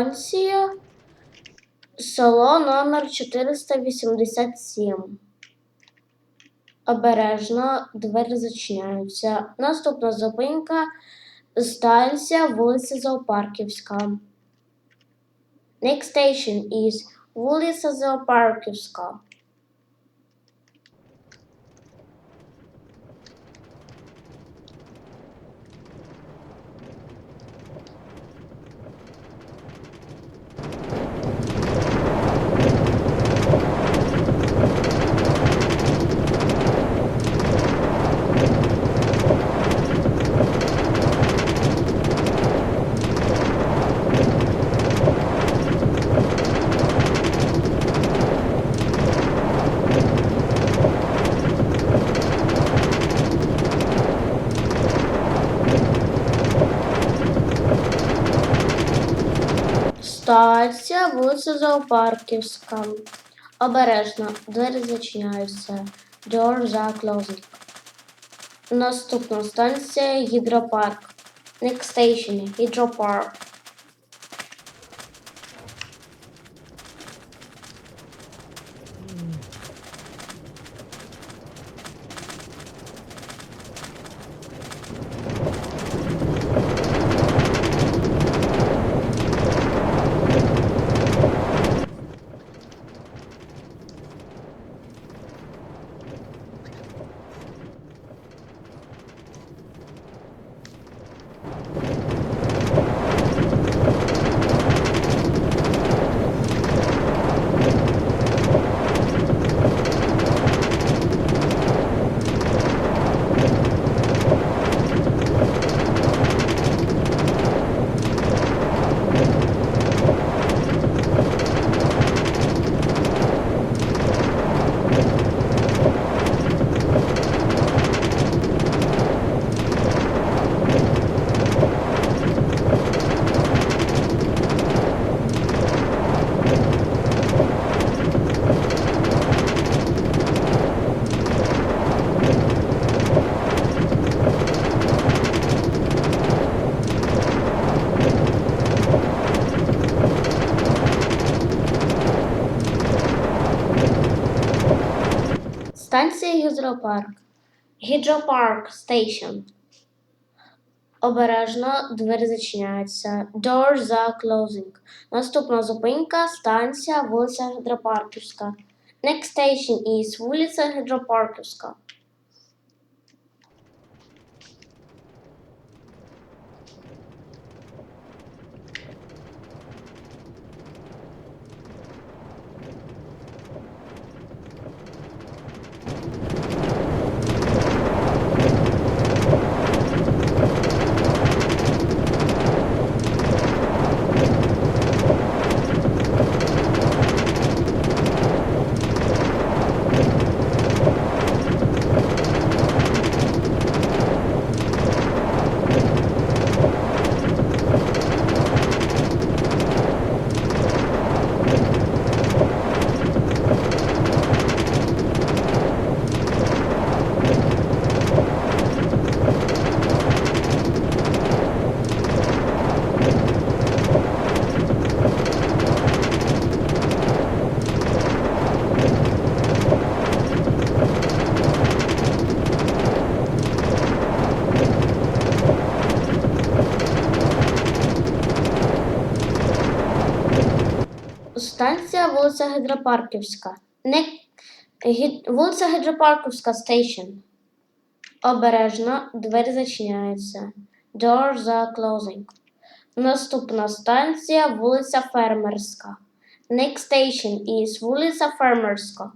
Станція село номер 487. Обережно двері зачиняються. Наступна зупинка станція вулиця Зоопарківська. Next station is вулиця Зоопарківська. Станція вулиця Зоопарківська. Обережно, двері зачиняються. Doors are closing. Наступна станція Гідропарк. Next station Гідропарк. Станція Гідропарк. Гідропарк Station. Обережно двері зачиняються. Doors are closing. Наступна зупинка станція вулиця Гідропарківська. Next station is вулиця Гідропарківська. Станція вулиця Гідропарківська. Не... Гід... Вулиця Гідропарківська Station. Обережно двері зачиняються. Doors are closing. Наступна станція вулиця Фермерська. Next station is вулиця Фермерська.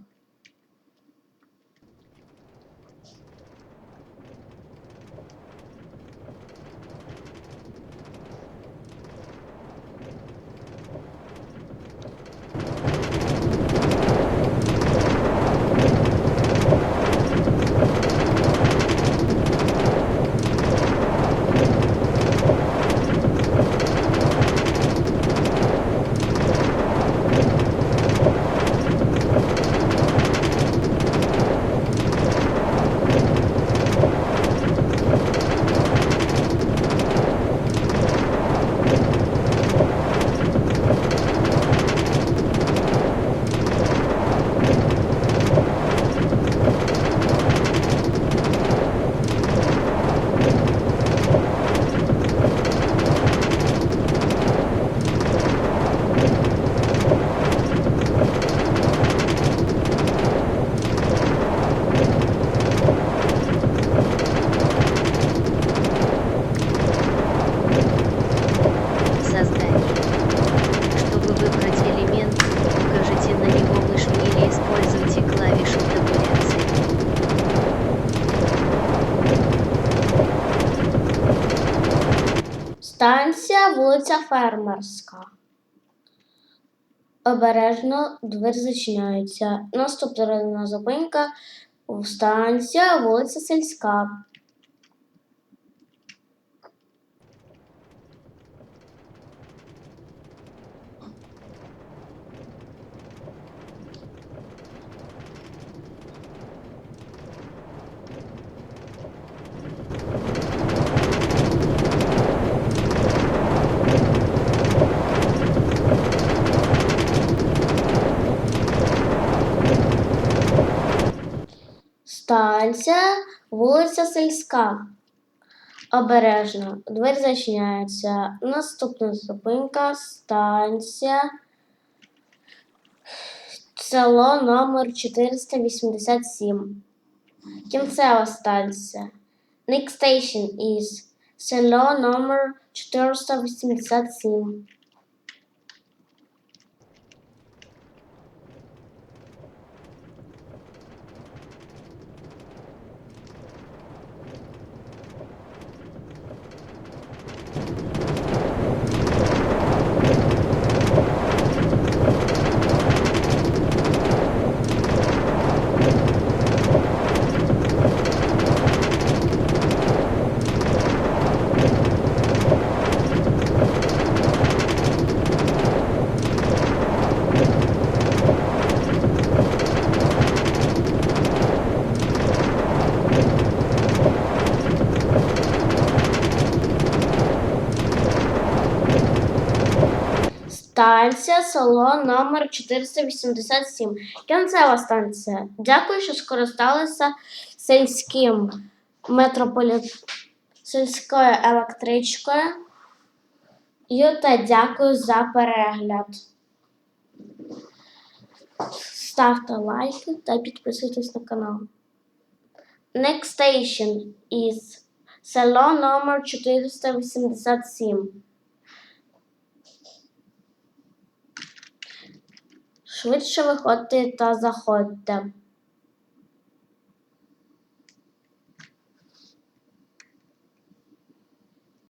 Вулиця Фермерська. Обережно двері зачиняються. Наступна зупинка станція вулиця Сільська. Станція вулиця Сільська. Обережно. Двері зачиняються. Наступна зупинка станція. Село номер 487. Кінцева станція. Next station is село номер 487. Станція село номер 487. Кінцева станція. Дякую, що скористалися сільським метрополі... сільською електричкою. Юта, дякую за перегляд. Ставте лайки та підписуйтесь на канал. Next station is село номер 487. Швидше виходьте та заходьте.